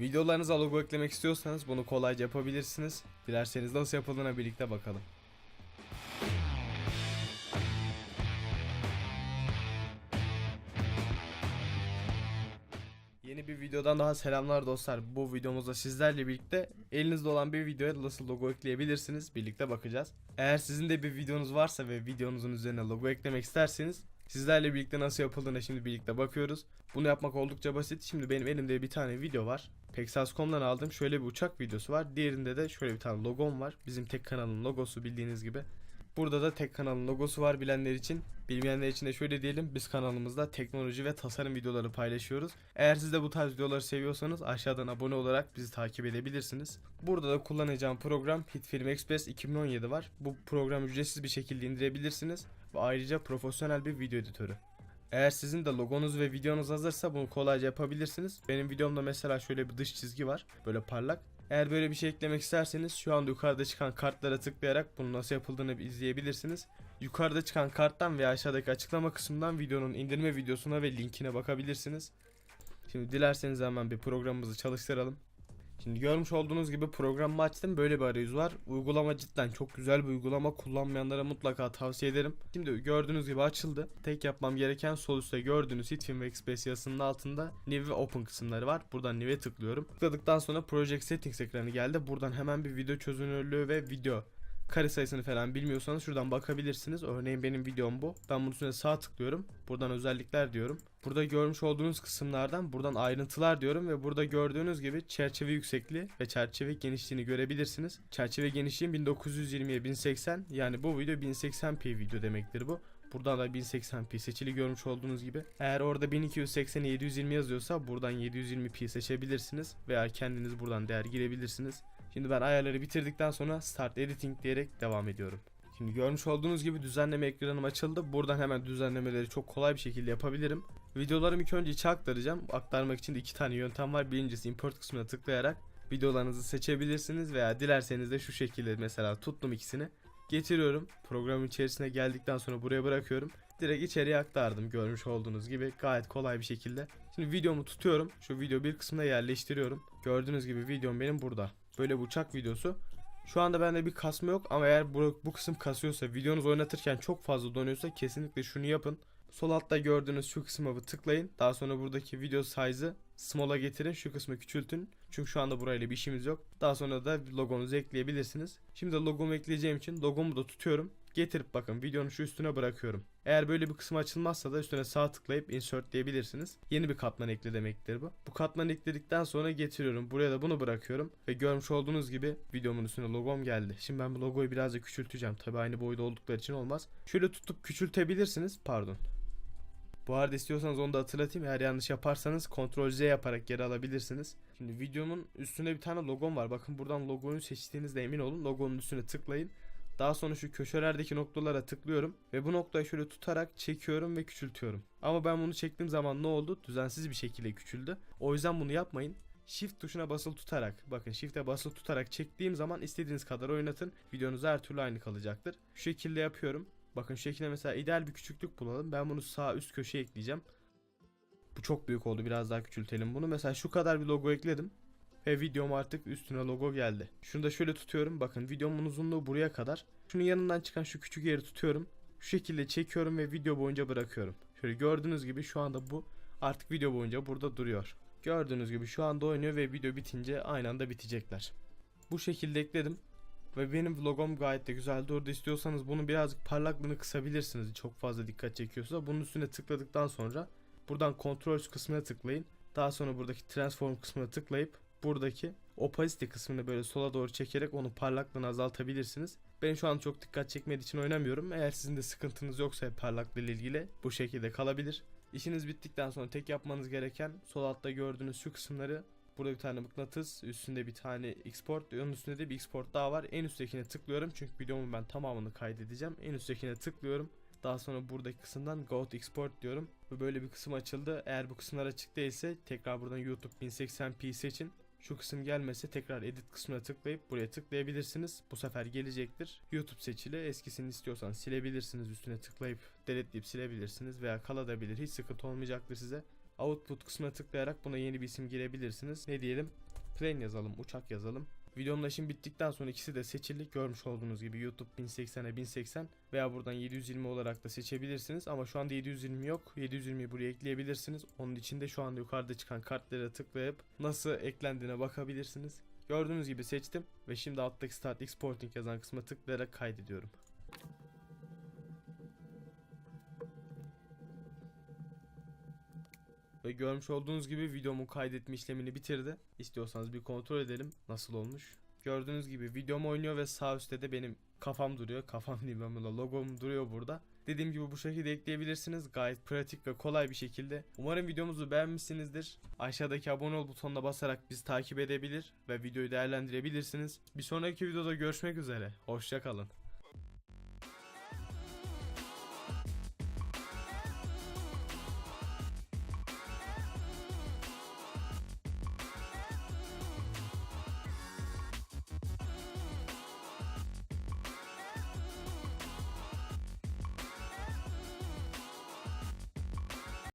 Videolarınıza logo eklemek istiyorsanız bunu kolayca yapabilirsiniz. Dilerseniz nasıl yapıldığına birlikte bakalım. Yeni bir videodan daha selamlar dostlar. Bu videomuzda sizlerle birlikte elinizde olan bir videoya nasıl logo ekleyebilirsiniz birlikte bakacağız. Eğer sizin de bir videonuz varsa ve videonuzun üzerine logo eklemek isterseniz sizlerle birlikte nasıl yapıldığına şimdi birlikte bakıyoruz. Bunu yapmak oldukça basit. Şimdi benim elimde bir tane video var. Pexels.com'dan aldığım şöyle bir uçak videosu var. Diğerinde de şöyle bir tane logom var. Bizim tek kanalın logosu bildiğiniz gibi. Burada da tek kanalın logosu var bilenler için. Bilmeyenler için de şöyle diyelim. Biz kanalımızda teknoloji ve tasarım videoları paylaşıyoruz. Eğer siz de bu tarz videoları seviyorsanız aşağıdan abone olarak bizi takip edebilirsiniz. Burada da kullanacağım program Hitfilm Express 2017 var. Bu program ücretsiz bir şekilde indirebilirsiniz. Ve ayrıca profesyonel bir video editörü. Eğer sizin de logonuz ve videonuz hazırsa bunu kolayca yapabilirsiniz. Benim videomda mesela şöyle bir dış çizgi var. Böyle parlak. Eğer böyle bir şey eklemek isterseniz şu anda yukarıda çıkan kartlara tıklayarak bunu nasıl yapıldığını izleyebilirsiniz. Yukarıda çıkan karttan veya aşağıdaki açıklama kısmından videonun indirme videosuna ve linkine bakabilirsiniz. Şimdi dilerseniz hemen bir programımızı çalıştıralım. Şimdi görmüş olduğunuz gibi programı açtım. Böyle bir arayüz var. Uygulama cidden çok güzel bir uygulama. Kullanmayanlara mutlaka tavsiye ederim. Şimdi gördüğünüz gibi açıldı. Tek yapmam gereken sol üstte gördüğünüz Hitfilm ve Express yazısının altında New ve Open kısımları var. Buradan New'e tıklıyorum. Tıkladıktan sonra Project Settings ekranı geldi. Buradan hemen bir video çözünürlüğü ve video kare sayısını falan bilmiyorsanız şuradan bakabilirsiniz. Örneğin benim videom bu. Ben bunun üstüne sağ tıklıyorum. Buradan özellikler diyorum. Burada görmüş olduğunuz kısımlardan buradan ayrıntılar diyorum ve burada gördüğünüz gibi çerçeve yüksekliği ve çerçeve genişliğini görebilirsiniz. Çerçeve genişliğim 1920'ye 1080 yani bu video 1080p video demektir bu. Buradan da 1080p seçili görmüş olduğunuz gibi. Eğer orada 1280'e 720 yazıyorsa buradan 720p seçebilirsiniz veya kendiniz buradan değer girebilirsiniz. Şimdi ben ayarları bitirdikten sonra Start Editing diyerek devam ediyorum. Şimdi görmüş olduğunuz gibi düzenleme ekranım açıldı. Buradan hemen düzenlemeleri çok kolay bir şekilde yapabilirim. Videolarımı ilk önce içe aktaracağım. Aktarmak için de iki tane yöntem var. Birincisi import kısmına tıklayarak videolarınızı seçebilirsiniz veya dilerseniz de şu şekilde mesela tuttum ikisini. Getiriyorum. Programın içerisine geldikten sonra buraya bırakıyorum. Direkt içeriye aktardım görmüş olduğunuz gibi gayet kolay bir şekilde. Şimdi videomu tutuyorum. Şu video bir kısmına yerleştiriyorum. Gördüğünüz gibi videom benim burada. Böyle bir uçak videosu. Şu anda bende bir kasma yok ama eğer bu, bu kısım kasıyorsa videonuz oynatırken çok fazla donuyorsa kesinlikle şunu yapın. Sol altta gördüğünüz şu kısma bir tıklayın. Daha sonra buradaki video size'ı small'a getirin. Şu kısmı küçültün. Çünkü şu anda burayla bir işimiz yok. Daha sonra da logonuzu ekleyebilirsiniz. Şimdi logomu ekleyeceğim için logomu da tutuyorum. Getirip bakın videonun şu üstüne bırakıyorum. Eğer böyle bir kısım açılmazsa da üstüne sağ tıklayıp insert diyebilirsiniz. Yeni bir katman ekle demektir bu. Bu katmanı ekledikten sonra getiriyorum. Buraya da bunu bırakıyorum. Ve görmüş olduğunuz gibi videomun üstüne logom geldi. Şimdi ben bu logoyu birazcık küçülteceğim. Tabi aynı boyda oldukları için olmaz. Şöyle tutup küçültebilirsiniz. Pardon. Bu arada istiyorsanız onu da hatırlatayım. Eğer yanlış yaparsanız Ctrl Z yaparak geri alabilirsiniz. Şimdi videomun üstünde bir tane logom var. Bakın buradan logoyu seçtiğinizde emin olun. Logonun üstüne tıklayın. Daha sonra şu köşelerdeki noktalara tıklıyorum ve bu noktayı şöyle tutarak çekiyorum ve küçültüyorum. Ama ben bunu çektiğim zaman ne oldu? Düzensiz bir şekilde küçüldü. O yüzden bunu yapmayın. Shift tuşuna basılı tutarak bakın shift'e basılı tutarak çektiğim zaman istediğiniz kadar oynatın. Videonuz her türlü aynı kalacaktır. Şu şekilde yapıyorum. Bakın şu şekilde mesela ideal bir küçüklük bulalım. Ben bunu sağ üst köşeye ekleyeceğim. Bu çok büyük oldu. Biraz daha küçültelim bunu. Mesela şu kadar bir logo ekledim. Ve videom artık üstüne logo geldi. Şunu da şöyle tutuyorum. Bakın videomun uzunluğu buraya kadar. Şunun yanından çıkan şu küçük yeri tutuyorum. Şu şekilde çekiyorum ve video boyunca bırakıyorum. Şöyle gördüğünüz gibi şu anda bu artık video boyunca burada duruyor. Gördüğünüz gibi şu anda oynuyor ve video bitince aynı anda bitecekler. Bu şekilde ekledim. Ve benim logom gayet de güzel durdu. İstiyorsanız bunu birazcık parlaklığını kısabilirsiniz. Çok fazla dikkat çekiyorsa. Bunun üstüne tıkladıktan sonra buradan kontrol kısmına tıklayın. Daha sonra buradaki transform kısmına tıklayıp buradaki opacity kısmını böyle sola doğru çekerek onun parlaklığını azaltabilirsiniz. Ben şu an çok dikkat çekmediği için oynamıyorum. Eğer sizin de sıkıntınız yoksa parlaklığı ile ilgili bu şekilde kalabilir. İşiniz bittikten sonra tek yapmanız gereken sol altta gördüğünüz şu kısımları Burada bir tane mıknatıs, üstünde bir tane export, onun üstünde de bir export daha var. En üsttekine tıklıyorum çünkü videomu ben tamamını kaydedeceğim. En üsttekine tıklıyorum. Daha sonra buradaki kısımdan Go to Export diyorum. Ve böyle bir kısım açıldı. Eğer bu kısımlar açık değilse tekrar buradan YouTube 1080p seçin. Şu kısım gelmese tekrar edit kısmına tıklayıp buraya tıklayabilirsiniz. Bu sefer gelecektir. YouTube seçili. Eskisini istiyorsanız silebilirsiniz. Üstüne tıklayıp deleteleyip silebilirsiniz veya kalabilir. Hiç sıkıntı olmayacaktır size. Output kısmına tıklayarak buna yeni bir isim girebilirsiniz. Ne diyelim? plane yazalım, uçak yazalım. Videomda şimdi bittikten sonra ikisi de seçili. Görmüş olduğunuz gibi YouTube 1080'e 1080 veya buradan 720 olarak da seçebilirsiniz. Ama şu anda 720 yok. 720'yi buraya ekleyebilirsiniz. Onun için de şu anda yukarıda çıkan kartlara tıklayıp nasıl eklendiğine bakabilirsiniz. Gördüğünüz gibi seçtim ve şimdi alttaki Start Exporting yazan kısma tıklayarak kaydediyorum. Ve görmüş olduğunuz gibi videomun kaydetme işlemini bitirdi. İstiyorsanız bir kontrol edelim nasıl olmuş. Gördüğünüz gibi videom oynuyor ve sağ üstte de benim kafam duruyor. Kafam değil ben burada logom duruyor burada. Dediğim gibi bu şekilde ekleyebilirsiniz. Gayet pratik ve kolay bir şekilde. Umarım videomuzu beğenmişsinizdir. Aşağıdaki abone ol butonuna basarak bizi takip edebilir ve videoyu değerlendirebilirsiniz. Bir sonraki videoda görüşmek üzere. Hoşçakalın.